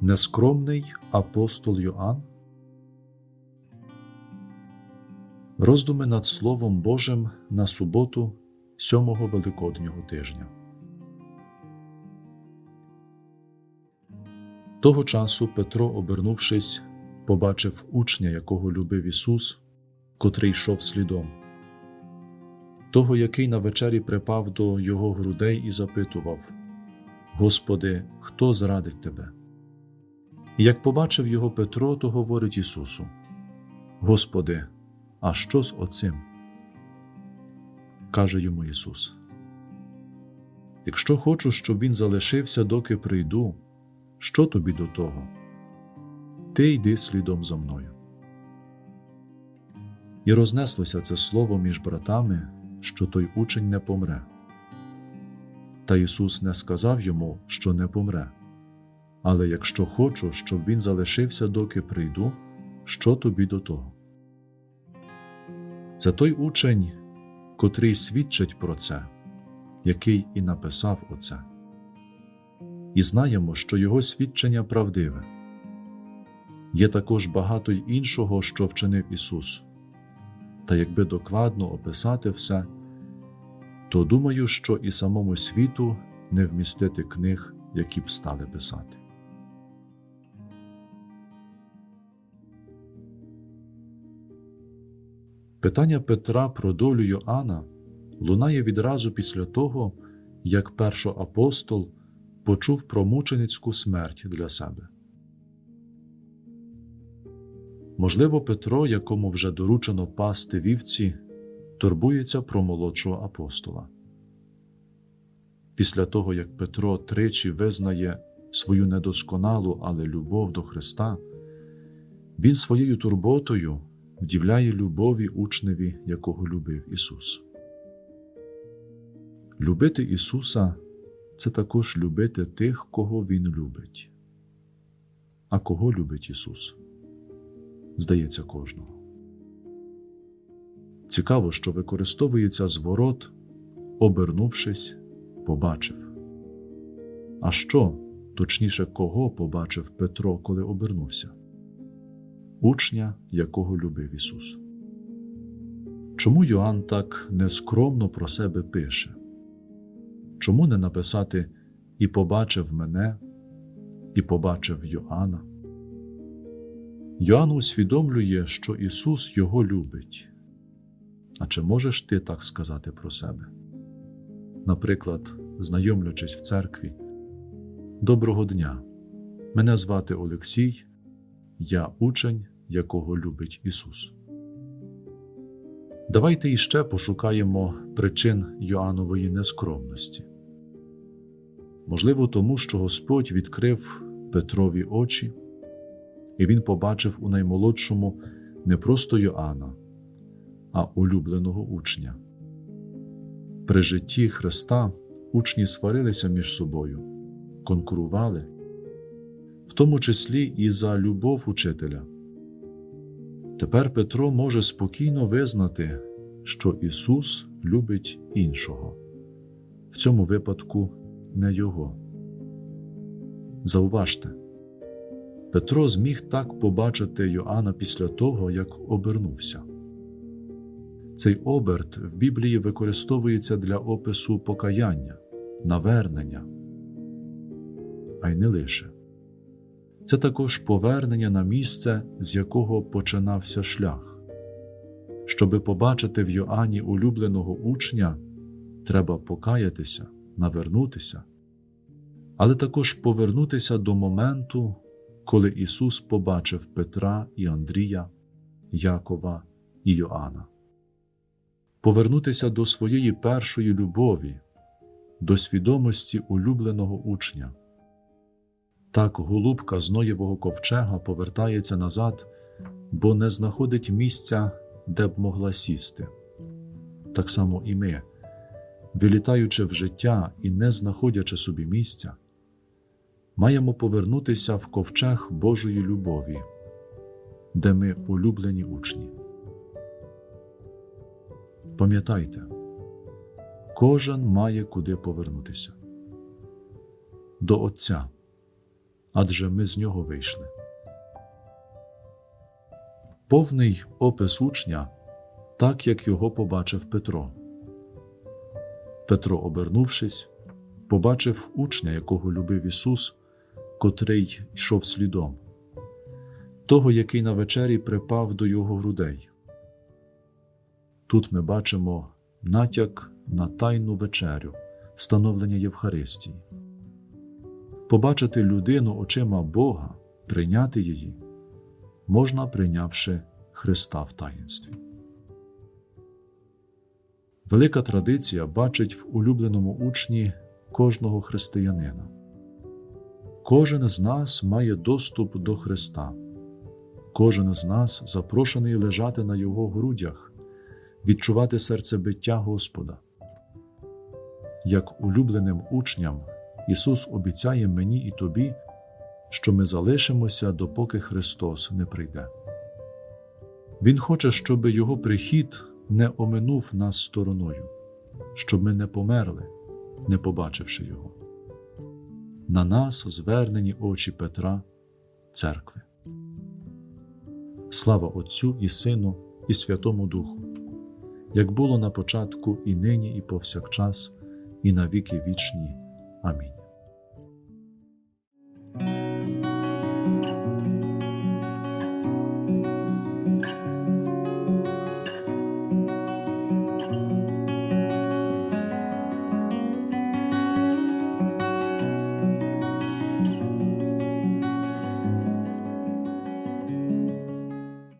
Нескромний апостол Йоанн Роздуми над Словом Божим на суботу сьомого Великоднього тижня. Того часу Петро, обернувшись, побачив учня, якого любив Ісус, котрий йшов слідом, того, який на вечері припав до його грудей і запитував: Господи, хто зрадить тебе? Як побачив його Петро, то говорить Ісусу: Господи, а що з оцим? каже йому Ісус. Якщо хочу, щоб він залишився, доки прийду, що тобі до того? Ти йди слідом за мною. І рознеслося це слово між братами, що той учень не помре. Та Ісус не сказав йому, що не помре. Але якщо хочу, щоб він залишився, доки прийду, що тобі до того? Це той учень, котрий свідчить про це, який і написав оце. І знаємо, що його свідчення правдиве. Є також багато й іншого, що вчинив Ісус. Та якби докладно описати все, то думаю, що і самому світу не вмістити книг, які б стали писати. Питання Петра про долю Йоанна лунає відразу після того, як першоапостол почув про мученицьку смерть для себе. Можливо, Петро, якому вже доручено пасти вівці, турбується про молодшого апостола. Після того, як Петро тричі визнає свою недосконалу, але любов до Христа, він своєю турботою вдівляє любові учневі, якого любив Ісус. Любити Ісуса це також любити тих, кого Він любить. А кого любить Ісус? Здається, кожного. Цікаво, що використовується зворот, обернувшись, побачив. А що, точніше, кого побачив Петро, коли обернувся? Учня, якого любив Ісус. Чому Йоанн так нескромно про себе пише? Чому не написати і побачив мене, і побачив Йоанна? Йоанн усвідомлює, що Ісус Його любить. А чи можеш ти так сказати про себе? Наприклад, знайомлячись в церкві, Доброго дня! Мене звати Олексій, я учень, якого любить Ісус. Давайте іще пошукаємо причин Йоаннової нескромності. Можливо, тому що Господь відкрив Петрові очі, і він побачив у наймолодшому не просто Йоанна, а улюбленого учня. При житті Христа учні сварилися між собою, конкурували, в тому числі і за любов учителя. Тепер Петро може спокійно визнати, що Ісус любить іншого, в цьому випадку не Його. Зауважте, Петро зміг так побачити Йоанна після того, як обернувся. Цей оберт в Біблії використовується для опису покаяння, навернення, а й не лише. Це також повернення на місце, з якого починався шлях. Щоби побачити в Йоанні улюбленого учня, треба покаятися, навернутися, але також повернутися до моменту, коли Ісус побачив Петра і Андрія, Якова і Йоанна. Повернутися до своєї першої любові, до свідомості улюбленого учня. Так голубка з Ноєвого ковчега повертається назад, бо не знаходить місця, де б могла сісти. Так само і ми, вилітаючи в життя і не знаходячи собі місця, маємо повернутися в ковчег Божої любові, де ми улюблені учні. Пам'ятайте, кожен має куди повернутися до Отця адже ми з нього вийшли. Повний опис учня, так як його побачив Петро. Петро, обернувшись, побачив учня, якого любив Ісус, котрий йшов слідом, того, який на вечері припав до його грудей. Тут ми бачимо натяк на тайну вечерю, встановлення Євхаристії. Побачити людину очима Бога, прийняти її, можна прийнявши Христа в таїнстві. Велика традиція бачить в улюбленому учні кожного християнина. Кожен з нас має доступ до Христа, кожен з нас запрошений лежати на Його грудях, відчувати серцебиття Господа. Як улюбленим учням Ісус обіцяє мені і тобі, що ми залишимося, допоки Христос не прийде. Він хоче, щоб Його прихід не оминув нас стороною, щоб ми не померли, не побачивши Його. На нас звернені очі Петра, церкви. Слава Отцю і Сину, і Святому Духу, як було на початку, і нині, і повсякчас, і на віки вічні. Amém.